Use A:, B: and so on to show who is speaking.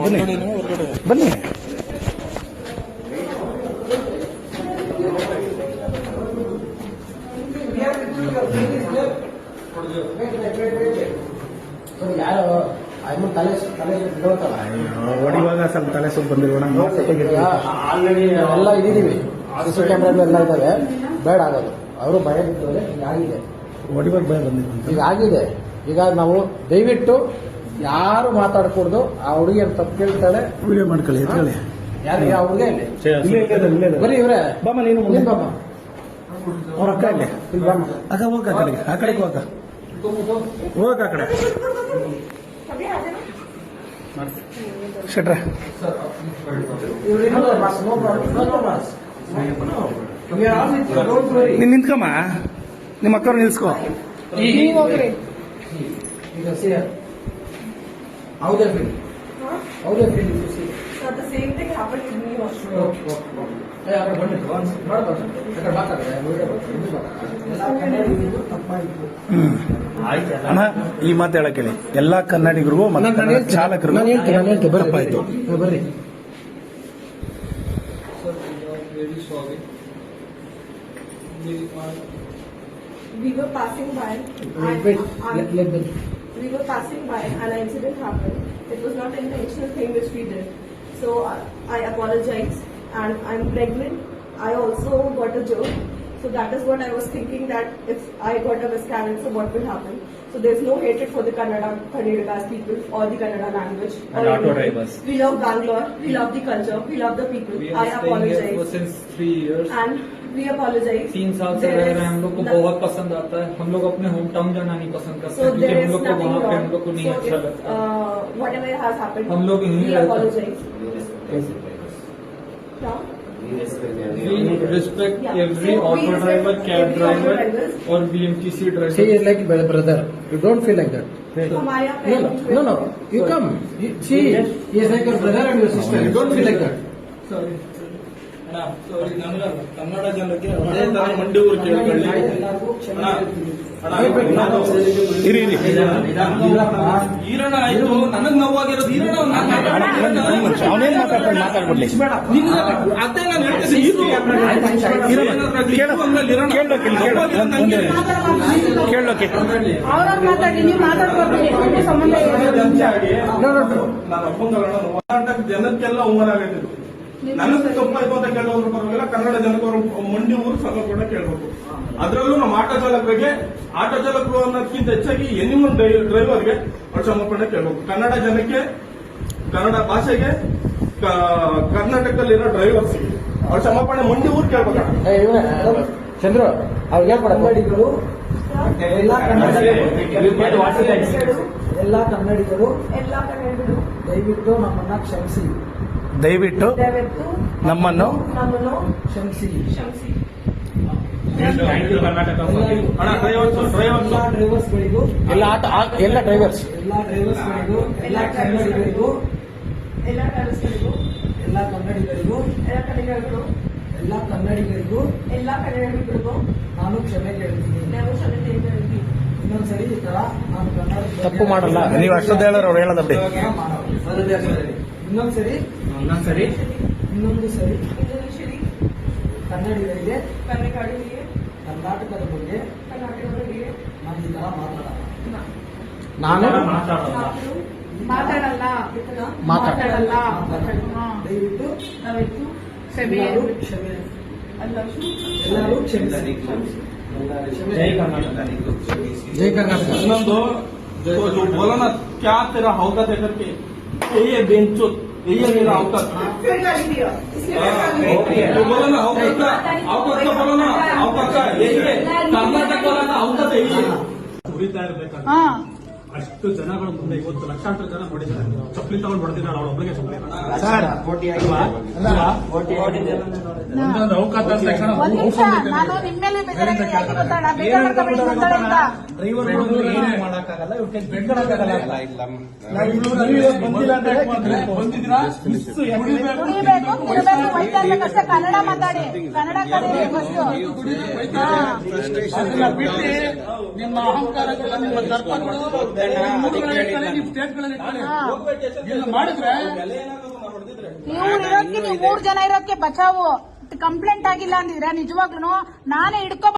A: ಬನ್ನಿ. ಬನ್ನಿ. ಹೊಡಿವಾಗ ಸ್ವಲ್ಪ ತಲೆ ಸ್ವಲ್ಪ ಬಂದಿರೋಣ
B: ಆಲ್ರೆಡಿ ಎಲ್ಲ ಇದ್ದೀವಿ. ಸಿ ಸಿ ಎಲ್ಲ ಇದ್ದಾವೆ. ಬೇಡ ಆಗೋದು. ಅವರು ಭಯ ಬಿದ್ದವ್ರೆ ಈಗ ಆಗಿದೆ
A: ಹೊಡಿವಾಗ ಭಯ ಬಂದಿತ್ತು
B: ಈಗ ಆಗಿದೆ ಈಗ ನಾವು ದಯವಿಟ್ಟು ಯಾರು ಮಾತಾಡಕೂಡ್ದು ಆ ಹುಡುಗಿ ಅಂತ ತಪ್ಪು ಕೇಳ್ತಾಳೆ.
A: ವಿಡಿಯೋ ಮಾಡ್ಕೊಳ್ಳಿ ಎತ್ಕೊಳ್ಳಿ
B: ಯಾರು ಆ ಹುಡುಗ ಇಲ್ಲಿ. ಬರೀ ಇವ್ರೆ.
A: ಬಾಮ್ಮ ನೀನು ಮುಂದೆ.
B: ಬಾಮ ಬಾಮ್ಮ.
A: ಅವ್ರ ಅಕ್ಕ ಇಲ್ಲಿ. ಅಕ್ಕ ಹೋಗ ಆ ಕಡೆಗೆ ಆ ಕಡೆಗೆ ಹೋಗ. ಹೋಗ ಆ ಕಡೆ. ಶೆಟ್ರ. ನೀನ್ ನಿಂತ್ಕಮ್ಮ. ನಿಮ್ಮ ಅಕ್ಕವ್ರು ನಿಲ್ಸ್ಕೋ.
B: ಈಗ. How they feel? How they feel if you see?
C: So the same thing happened to me also.
B: Okay, okay, okay. ಏ, ಕಡೆ ಬನ್ನಿ, ಒಂದ್ ಮಾಡ್ಬೋದು. ಆ ಕಡೆ ಮಾತಾಡ್ರೆ, ವಿಡಿಯೋ ತಪ್ಪಾಯ್ತು.
A: ಹ್ಮ್ ಅಣ್ಣ ಈ ಮಾತು ಹೇಳಕ್ ಹೇಳಿ ಎಲ್ಲಾ ಕನ್ನಡಿಗರಿಗೂ
B: ನಾನು- ನಾನು
A: ಮತ್ತೆ ಚಾಲಕರಿಗೂ
B: ನಾನು ಹೇಳ್ತೀನಿ, ನಾನು ಹೇಳ್ತೀನಿ, ಬರ್ರಿ,
A: ತಪ್ಪಾಯ್ತು
B: ಬರ್ರಿ.
D: are very sorry. We
C: were passing by.
B: Wait, wait, let, let them.
C: We were passing by and an incident happened. It was not an intentional thing which we did. So uh, I, I apologize and I'm pregnant. I also got a joke. So that is what I was thinking that if I got a miscarriage, so what will happen? So there's no hatred for the Kannada, Kannadigas people or the Kannada language.
D: And
C: or
D: auto drivers.
C: We love Bangalore. We love the culture. We love the people.
D: we
C: I
D: here for
C: apologize.
D: since three years.
C: And we apologise
D: तीन साल से रह रहे हैं हम लोग को बहुत पसंद आता है। हम लोग अपने होम टाउन जाना नहीं पसंद करते
C: so
D: क्योंकि हम लोग को वहाँ पे हम लोग को नहीं
C: so
D: अच्छा लगता। हम लोग यही respect every auto driver cab driver
C: और
D: B M
B: T
D: C
B: driver like brother you don't feel like that no no you come see is like your brother and your sister you don't feel like that
D: sorry
E: Kannada ಜನಕ್ಕೆ ಅದೇ ತರ ಮಂಡಿ ಊರು ಕೇಳ್ಕೊಳ್ಳಿ ಈರಣ್ಣ ಆಯ್ತು ನನಗ್ ನೋವಾಗಿರೋದು
A: ಈರಣ ಅವನೇನ್ ಮಾತಾಡ್ಬಿಡ್ಲಿ
E: ಅದೇ ನಾನು ಹೇಳ್ತೀನಿ ಇದು ಏನಾದ್ರೂ ಆಗ್ಲಿ, ಇದು ಅಂದ್ಮೇಲೆ ಇರೋಣ.
A: ಕೇಳ್ಬೇಕು ಇಲ್ಲಿ, ಕೇಳು. ಒಂದ್- ಒಂದೇ ನಿಮಿಷ. ಕೇಳ್ಬೇಕು
C: ಅವ್ರವ್ರು ಮಾತಾಡಿ ನೀವು ಮಾತಾಡ್ಬಾರ್ದು ಎಷ್ಟು ಸಂಬಂಧ ಇದೆ
E: ಮುಂಚೆಯಾಗಿ ನಾನು ಕರ್ನಾಟಕ ಜನಕ್ಕೆಲ್ಲ ಅವಮಾನ ಆಗತ್ತಿದ್ದು ನನಗೆ ತಪ್ಪಾಯ್ತು ಅಂತ ಕೇಳೋದ್ರ ಪರವಾಗಿಲ್ಲ ಕನ್ನಡ ಜನಕರು ಅವ್ರ ಮಂಡಿ ಊರು ಸಲ ಕೂಡ ಕೇಳಬೇಕು ಅದರಲ್ಲೂ ನಮ್ಮ ಆಟೋ ಚಾಲಕರಿಗೆ ಆಟೋ ಚಾಲಕರು ಅನ್ನೋದಕ್ಕಿಂತ ಹೆಚ್ಚಾಗಿ ಎನಿಮನ್ ಡ್ರೈವರ್ಗೆ ಅವ್ರ ಸಮರ್ಪಣೆ ಕೇಳಬೇಕು ಕನ್ನಡ ಜನಕ್ಕೆ ಕನ್ನಡ ಭಾಷೆಗೆ ಕರ್ನಾಟಕದಲ್ಲಿರೋ ಡ್ರೈವರ್ಸ್ ಅವ್ರ ಸಮರ್ಪಣೆ ಮಂಡಿ ಊರು ಕೇಳ್ಬೇಕಣ್ಣ
B: ಏ, ಇವ್ನೇ, ಚಂದ್ರು ಅವ್ರಿಗೆ ಕನ್ನಡಿಗರು ಎಲ್ಲ ಕನ್ನಡಿಗರು ಎಲ್ಲ ಕನ್ನಡಿಗರು ದಯವಿಟ್ಟು ನಮ್ಮನ್ನ ಕ್ಷಮಿಸಿ
A: ದಯವಿಟ್ಟು ನಮ್ಮನ್ನು
B: ಎಲ್ಲ ಡ್ರೈವರ್ಸ್ಗಳಿಗೂ
A: ಎಲ್ಲ ಆಟ ಆ- ಎಲ್ಲ ಡ್ರೈವರ್ಸ್
B: ಎಲ್ಲ ಡ್ರೈವರ್ಸ್ಗಳಿಗೂ ಎಲ್ಲ ಕನ್ನಡಿಗರಿಗೂ
C: ಎಲ್ಲ ಕನ್ನಡಿಗರಿಗೂ.
B: ಎಲ್ಲ ಕನ್ನಡಿಗರಿಗೂ
C: ಎಲ್ಲ ಕನ್ನಡಿಗರಿಗೂ.
B: ಎಲ್ಲ ಕನ್ನಡಿಗರಿಗೂ
C: ಎಲ್ಲ ಕನ್ನಡಿಗರಿಗೂ.
B: ನಾನು ಕ್ಷಮೆ ಕೇಳ್ತೀನಿ.
C: ನಾವು ಕ್ಷಮೆ ಕೇಳ್ತೀವಿ
B: ಇನ್ನೊಂದ್ಸರಿ ಈ ತರ ನಾನು ಕನ್ನಡ
A: ತಪ್ಪು ಮಾಡಲ್ಲ. ನೀವು ಅಷ್ಟೊಂದು ಹೇಳೋರು ಅವ್ರು ಹೇಳೋದು ಬಿಡಿ
B: ಇನ್ನೊಂದ್ಸರಿ
D: ಇನ್ನೊಂದ್ಸರಿ
B: ಇನ್ನೊಂದು ಸರಿ
C: ಇನ್ನೊಂದು ಶ್ರೀ
B: ಕನ್ನಡಿಗರಿಗೆ
C: ಕನ್ನಡಿಗರಿಗೆ
B: ಕರ್ನಾಟಕದ ಬಗ್ಗೆ
C: ಕರ್ನಾಟಕದವರಿಗೆ
B: ನಾನು ಈ ತರ ಮಾತಾಡಲ್ಲ
A: ನಾನು
C: ನಾವು ಮಾತಾಡಲ್ಲ
A: ಮಾತಾಡಲ್ಲ.
C: ಮಾತಾಡಲ್ಲ ಹಾ.
B: ದಯವಿಟ್ಟು
C: ದಯವಿಟ್ಟು
B: ಎಲ್ಲರೂ
C: ಕ್ಷಮೆ
B: ಕ್ಷಮೆ
C: ಎಲ್ಲರೂ
B: ಎಲ್ಲರೂ ಕ್ಷಮಿಸಿ
D: ಜೈ ಕರ್ನಾಟಕ
B: ಜೈ ಕರ್ನಾಟಕ
E: ಇನ್ನೊಂದು तो जो बोला ना क्या तेरा औकात है करके यही है बेंचो यही है मेरा
C: अवकाश हाँ,
D: हाँ,
E: तो बोला ना अवकाश का अवकाश का बोला ना अवकाश का यही है। हाँ। कर्नाटक वाला का अवकाश तो यही है।
F: पूरी तैयार हाँ। ಅಷ್ಟು ಜನಗಳ ಮುಂದೆ ಇವತ್ತು ಲಕ್ಷಾಂತರ ಜನ ನೋಡಿದ್ದಾರೆ. ಚಪ್ಪಲಿ ತಗೊಂಡು ಹೊಡೆದಿದ್ದಾಳೆ ಅವಳ ಒಬ್ಬಳಿಗೆ ಚಪ್ಪಲಿ
A: ಸರ್
F: ಒಂದೊಂದು ಅವಕಾಶ ತಕ್ಷಣ ಬಂದಿಲ್ಲ
G: ಕನ್ನಡ ಮಾತಾಡಿ. ಕನ್ನಡ ಕಲೀರಿ ಫಸ್ಟ್
F: ಅದನ್ನ ಬಿಟ್ಟು ನಿಮ್ಮ ಅಹಂಕಾರಗಳು ನಿಮ್ಮ ದರ್ಪಗಳು ನೀವು ಸ್ಟೇಟ್ಗಳಲ್ಲಿ ಇಟ್ಕೊಳ್ಳಿ.
G: ಹಾ.
F: ಮಾಡಿದ್ರೆ
E: ನಾವು
G: ನೀವು ಮೂರ್ ಜನ ಇರೋದಕ್ಕೆ ಬಚಾವು. ಕಂಪ್ಲೇಂಟ್ ಆಗಿಲ್ಲ ಅಂದಿದ್ರೆ ನಿಜವಾಗ್ಲೂ ನಾನೇ ಹಿಡ್ಕೊ